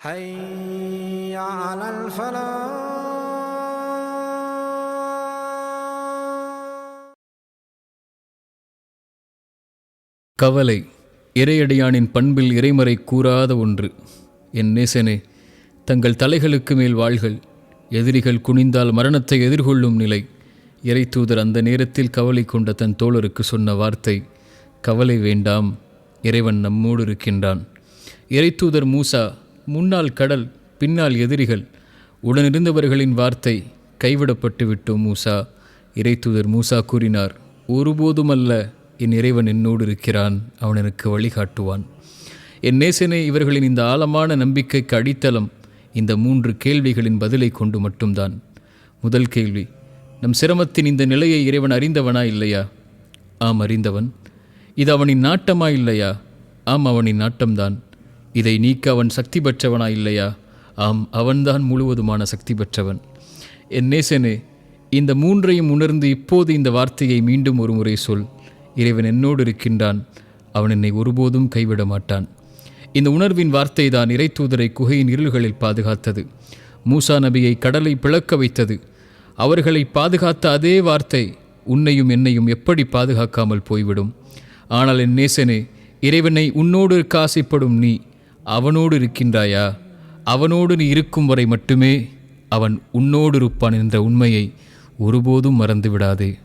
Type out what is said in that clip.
حي على الفلاح கவலை இறையடியானின் பண்பில் இறைமறை கூறாத ஒன்று என் நேசனே தங்கள் தலைகளுக்கு மேல் வாள்கள் எதிரிகள் குனிந்தால் மரணத்தை எதிர்கொள்ளும் நிலை இறைத்தூதர் அந்த நேரத்தில் கவலை கொண்ட தன் தோழருக்கு சொன்ன வார்த்தை கவலை வேண்டாம் இறைவன் நம்மோடு இருக்கின்றான் இறைத்தூதர் மூசா முன்னால் கடல் பின்னால் எதிரிகள். உடனிருந்தவர்களின் வார்த்தை கைவிடப்பட்டு விட்டோம் மூசா? இறைத்துதர் மூசா கூறினார் ஒருபோதுமல்ல என் இறைவன் என்னோடு இருக்கிறான் அவன் எனக்கு வழிகாட்டுவான். என் நேசனே இவர்களின் இந்த ஆழமான நம்பிக்கைக்கு அடித்தளம். இந்த மூன்று கேள்விகளின் பதிலை கொண்டு மட்டும்தான். முதல் கேள்வி நம் சிரமத்தின் இந்த நிலையை இறைவன் அறிந்தவனா இல்லையா? ஆம் அறிந்தவன். இது அவனின் நாட்டமா இல்லையா? ஆம் அவனின் நாட்டம்தான். இதை நீக்க அவன் சக்தி பெற்றவனா இல்லையா? ஆம் அவன்தான் முழுவதுமான சக்தி பெற்றவன் என் நேசனே இந்த மூன்றையும் உணர்ந்து இப்போது இந்த வார்த்தையை மீண்டும் ஒரு முறை சொல். இறைவன் என்னோடு இருக்கின்றான். அவன் என்னை ஒருபோதும் கைவிட மாட்டான். இந்த உணர்வின் வார்த்தை தான் இறைத்தூதரை குகையின் இருள்களில் பாதுகாத்தது. மூசா நபியை கடலை பிளக்க வைத்தது. அவர்களை பாதுகாத்த அதே வார்த்தை உன்னையும் என்னையும் எப்படி பாதுகாக்காமல் போய்விடும்? ஆனால் என் நேசனே இறைவனை உன்னோடு இருக்க ஆசைப்படும் நீ அவனோடு இருக்கின்றாயா? அவனோடு நீ இருக்கும் வரை மட்டுமே அவன் உன்னோடு இருப்பான் என்ற உண்மையை ஒருபோதும் மறந்து விடாதே